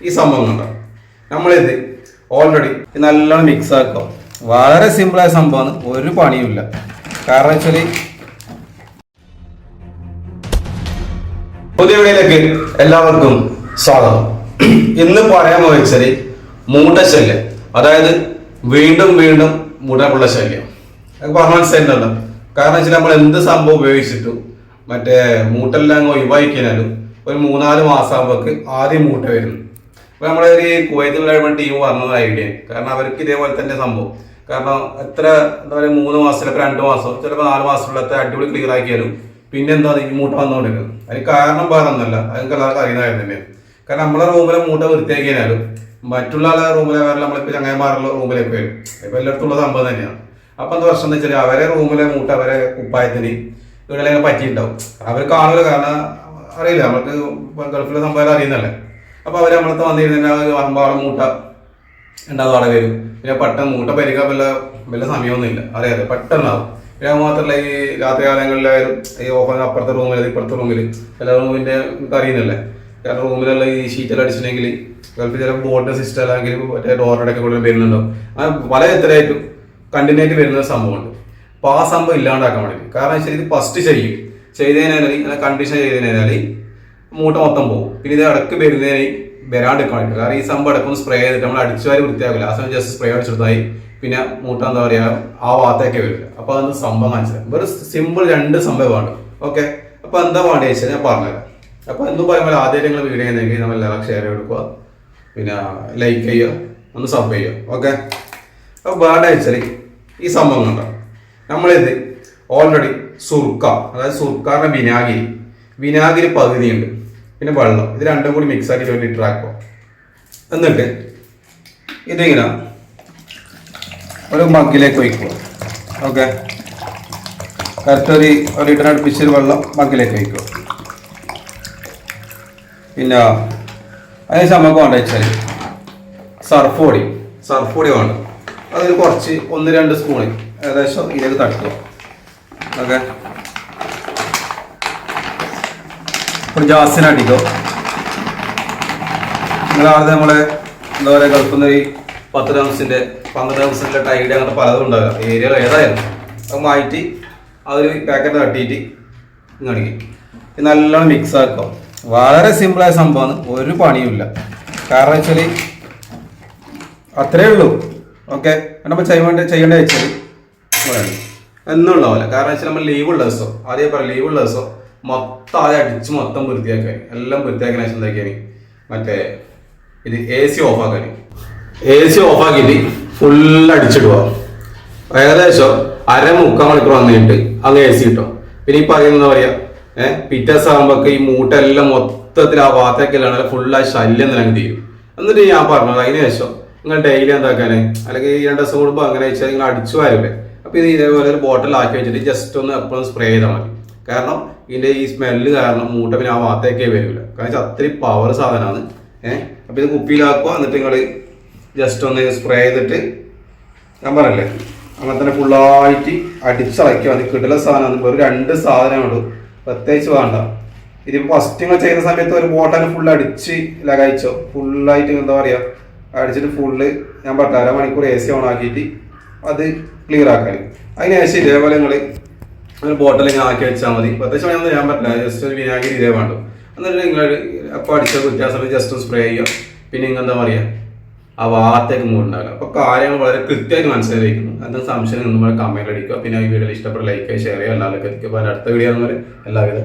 ഈ സംഭവം കണ്ടോ? നമ്മളിത് ഓൾറെഡി നല്ലോണം മിക്സ് ആക്കുക വളരെ സിമ്പിളായ സംഭവമാണ്. ഒരു പണിയുമില്ല കാരണം വെച്ചാൽ പുതിയ വീടിലേക്ക് എല്ലാവർക്കും സ്വാഗതം. ഇന്ന് പറയാൻ വെച്ചാൽ മൂട്ടശല്യം അതായത് വീണ്ടും വീണ്ടും മുടക്കുള്ള ശല്യം. പറഞ്ഞ മനസ്സിലായിട്ടുണ്ടല്ലോ കാരണം വെച്ചാൽ നമ്മൾ എന്ത് സംഭവം ഉപയോഗിച്ചിട്ടും മറ്റേ മൂട്ടെല്ലാം ഒഴിവാക്കിയാലും ഒരു മൂന്നാൽ മാസം ആദ്യം മൂട്ട വരുന്നു. അപ്പൊ നമ്മളെ ഒരു കുവൈത്തിലുള്ള ടീം പറഞ്ഞത് ഐഡിയ കാരണം അവർക്ക് ഇതേപോലെ തന്നെ സംഭവം. കാരണം എത്ര എന്താ പറയുക മൂന്ന് മാസം ചിലപ്പോൾ രണ്ട് മാസം ചിലപ്പോൾ നാല് മാസമുള്ളത്തെ അടിപൊളി ക്ലിയർ ആക്കിയാലും പിന്നെ എന്താ ഈ മൂട്ട വന്നുകൊണ്ടിരിക്കുന്നത് അതിന് കാരണം വേറെ ഒന്നല്ല അതൊക്കെ എല്ലാവർക്കും അറിയുന്ന കാര്യം തന്നെയാണ് കാരണം നമ്മളെ റൂമിലെ മൂട്ട വൃത്തിയാക്കിയാലും മറ്റുള്ള ആളെ റൂമിലെ വേറെ നമ്മളിപ്പോൾ ചങ്ങായിമാരുള്ള റൂമിലേക്ക് വരും. ഇപ്പൊ എല്ലായിടത്തുള്ള സംഭവം തന്നെയാണ് അപ്പൊ എന്താ പ്രശ്നം എന്ന് വെച്ചാൽ അവരെ റൂമിലെ മൂട്ട അവരെ കുപ്പായത്തിന് ഇവിടെ പറ്റിയിട്ടുണ്ടാവും. അവർ കാണൂല. കാരണം അറിയില്ല. നമുക്ക് ഗൾഫിലെ സംഭവം അറിയുന്നല്ലേ അപ്പൊ അവർ നമ്മളത്തെ വന്നിരുന്നില്ല പറമ്പാളം മൂട്ട രണ്ടാമത് അവിടെ വരും. പിന്നെ പെട്ടെന്ന് മൂട്ട പരിക്കാൻ വല്ല വല്ല സമയമൊന്നുമില്ല. അറിയാതെ പെട്ടെന്നാവും പിന്നെ മാത്രമല്ല ഈ രാത്രി കാലങ്ങളിലായാലും ഈ ഓപ്പൺ അപ്പുറത്തെ റൂമിൽ ഇപ്പുറത്തെ റൂമിൽ ചില നമുക്ക് അറിയുന്നില്ലേ? കാരണം റൂമിലുള്ള ഈ ഷീറ്റെല്ലാം അടിച്ചിട്ടുണ്ടെങ്കിൽ ചിലപ്പോൾ ചില ബോട്ടിന്റെ സിസ്റ്റം അല്ലെങ്കിൽ മറ്റേ ഡോറിന്റെ ഒക്കെ കൂടുതൽ വരുന്നുണ്ടോ അങ്ങനെ പല എത്രയായിട്ടും കണ്ടിന്യൂ ആയിട്ട് വരുന്ന സംഭവമുണ്ട്. അപ്പൊ ആ സംഭവം ഇല്ലാണ്ടാക്കാൻ വേണ്ടി കാരണം വെച്ചാൽ ഇത് ഫസ്റ്റ് ചെയ്യും. ചെയ്തതിനാൽ കണ്ടീഷൻ ചെയ്തതിനാൽ മൂട്ട മൊത്തം പോകും. പിന്നെ ഇത് ഇടയ്ക്ക് വരുന്നതിന് വരാണ്ടിരിക്കണം കാരണം ഈ സംഭവം ഇടക്കൊന്ന് സ്പ്രേ ചെയ്തിട്ട് നമ്മൾ അടിച്ചു വാരി വൃത്തിയാക്കില്ല. ആ സമയം ജസ്റ്റ് സ്പ്രേ അടിച്ചെടുത്തായി. പിന്നെ മൂട്ട എന്താ പറയാ ആ ഭാഗത്തേക്ക് വരില്ല അപ്പൊ അതൊന്ന് സംഭവം കാണിച്ചത്? വെറും സിമ്പിൾ രണ്ട് സംഭവമാണ്. ഓക്കെ അപ്പൊ എന്താ വേണ്ടത് വെച്ചാൽ ഞാൻ പറഞ്ഞുതരാം. അപ്പൊ എന്തും പറയുമ്പോൾ ആദ്യം നിങ്ങൾ വീഡിയോ ചെയ്യുന്നെങ്കിൽ നമ്മൾ എല്ലാവർക്കും ഷെയർ കൊടുക്കുക. പിന്നെ ലൈക്ക് ചെയ്യുക. ഒന്ന് സബ് ചെയ്യുക. ഓക്കെ അപ്പൊ വേണ്ട വെച്ചാൽ ഈ സംഭവം കണ്ടോ? നമ്മളിത് ഓൾറെഡി സുർക്ക അതായത് സുർക്കാറിന്റെ വിനാഗിരി. വിനാഗിരി പകുതിയുണ്ട്. പിന്നെ വെള്ളം. ഇത് രണ്ടും കൂടി മിക്സ് ആക്കി ഒരു ലിറ്റർ ആക്കുക എന്നിട്ട് ഇതിങ്ങനെ ഒരു മഗ്ഗിലേക്ക് ഒഴിക്കുക ഓക്കെ കറക്റ്റ് ഒരു ഒരു ലിറ്റർ അടുപ്പിച്ചൊരു വെള്ളം മഗ്ഗിലേക്ക് ഒഴിക്കുക പിന്നെ അതിന് നമുക്ക് വേണ്ട വെച്ചാൽ സർഫ് പൊടി സർഫ് പൊടി വേണ്ട. അതിൽ കുറച്ച് ഒന്ന് രണ്ട് സ്പൂണ് ഏകദേശം ഇതിലേക്ക് തട്ടുക ഓക്കെ ഒരു ജാസ്തിന് അടിക്കോ? നിങ്ങളാദ്യം നമ്മളെ എന്താ പറയുക ഗൾഫിൽ നിന്ന് ഈ പത്ത് ദിവസത്തിന്റെ പന്ത്രണ്ട് ദിവസത്തിന്റെ ടൈഡ് അങ്ങനത്തെ പലതും ഉണ്ടാകാം ഏരിയ ഏതായാലും. അത് മാറ്റി അതൊരു പാക്കറ്റ് തട്ടിയിട്ട് ഇങ്ങടിക്കും നല്ലോണം മിക്സ് ആക്കുക. വളരെ സിമ്പിളായ സംഭവമാണ്. ഒരു പണിയുമില്ല കാരണം വെച്ചാൽ അത്രേ ഉള്ളൂ. ഓക്കെ? നമ്മൾ ചെയ്യേണ്ട ചെയ്യേണ്ട വെച്ചാൽ പോലെ കാരണം വെച്ചാൽ നമ്മൾ ലീവ് ഉള്ള ദിവസം ആദ്യം പറയാം ലീവ് ഉള്ള ദിവസം മൊത്തം ആദ്യം അടിച്ച് മൊത്തം വൃത്തിയാക്കാൻ എല്ലാം വൃത്തിയാക്കാൻ ശേഷം എന്താക്കിയാൽ മറ്റേ ഇത് എ സി ഓഫ് ആക്കാൻ എ സി ഓഫ് ആക്കിയിട്ട് ഫുൾ അടിച്ചിടുക. ഏകദേശം അര മുക്കാൽ മണിക്കൂർ വന്നിട്ട് അങ്ങ് എ സി കിട്ടും. പിന്നെ ഈ പറയുന്ന പറയാ? ഏഹ് പിറ്റേസ് ആകുമ്പോ ഈ മൂട്ടെല്ലാം മൊത്തത്തിൽ ആ ഭാഗത്തേക്കെല്ലാം ആ ശല്യം നിലങ്ങ് തീരും. എന്നിട്ട് ഞാൻ പറഞ്ഞത് അതിന് ശേഷം നിങ്ങൾ ഡെയിലി എന്താക്കാന്? അല്ലെങ്കിൽ ഈ രണ്ട് ദിവസം കൂടുമ്പോൾ അങ്ങനെ വെച്ചാൽ നിങ്ങൾ അടിച്ചു വരില്ലേ അപ്പൊ ഇത് ഇതേപോലെ ഒരു ബോട്ടിൽ ആക്കി വെച്ചിട്ട് ജസ്റ്റ് ഒന്ന് എപ്പോഴും സ്പ്രേ ചെയ്താൽ മതി. കാരണം ഇതിന്റെ ഈ സ്മെല്ല് കാരണം മൂട്ട പിന്നെ ആ ഭാഗത്തേക്കേ വരില്ല കാരണം അത്രയും പവർ സാധനമാണ് ഏഹ് അപ്പൊ ഇത് കുപ്പിയിലാക്കുക എന്നിട്ട് നിങ്ങൾ ജസ്റ്റ് ഒന്ന് സ്പ്രേ ചെയ്തിട്ട് ഞാൻ പറയല്ലേ അങ്ങനെ തന്നെ ഫുള്ളായിട്ട് അടിച്ചിളക്കി മതി കിടല സാധനമാണ്. ഒരു രണ്ട് സാധനമുള്ളൂ പ്രത്യേകിച്ച് വേണ്ട. ഇതിപ്പോൾ ഫസ്റ്റ് നിങ്ങൾ ചെയ്യുന്ന സമയത്ത് ഒരു ബോട്ടൽ ഫുൾ അടിച്ച് ലഗായിച്ചോ? ഫുള്ളായിട്ട് എന്താ പറയുക അടിച്ചിട്ട് ഫുള്ള് ഞാൻ പറഞ്ഞ അരമണിക്കൂർ എ സി ഓൺ ആക്കിയിട്ട് അത് ക്ലിയർ ആക്കാൻ അതിനുശേഷം ഇതേപോലെ നിങ്ങൾ ഒരു ബോട്ടിൽ ഇങ്ങനെ ആക്കി വെച്ചാൽ മതി. പ്രത്യേകിച്ച് വേണമെന്ന് ഞാൻ പറ്റില്ല. ജസ്റ്റ് ഒരു വിനാഗിരി ഇതേ വേണ്ടു. എന്നിട്ട് നിങ്ങൾ അപ്പോൾ അടിച്ച വ്യത്യാസം ജസ്റ്റ് സ്പ്രേ ചെയ്യുക. പിന്നെ നിങ്ങൾ എന്താ പറയുക ആ ഭാഗത്തേക്ക് മൂടുണ്ടാവില്ല അപ്പോൾ കാര്യങ്ങൾ വളരെ കൃത്യമായിട്ട് മനസ്സിലായിരിക്കുന്നു എന്തെങ്കിലും സംശയം നിങ്ങൾ കമന്റ് അടിക്കുക. പിന്നെ ഈ വീഡിയോ ഇഷ്ടപ്പെട്ട ലൈക്ക് ഷെയർ ചെയ്യുക എല്ലാവർക്കും എത്തിക്കുക. അപ്പോൾ അടുത്ത വീഡിയോ എന്ന് എല്ലാവിധ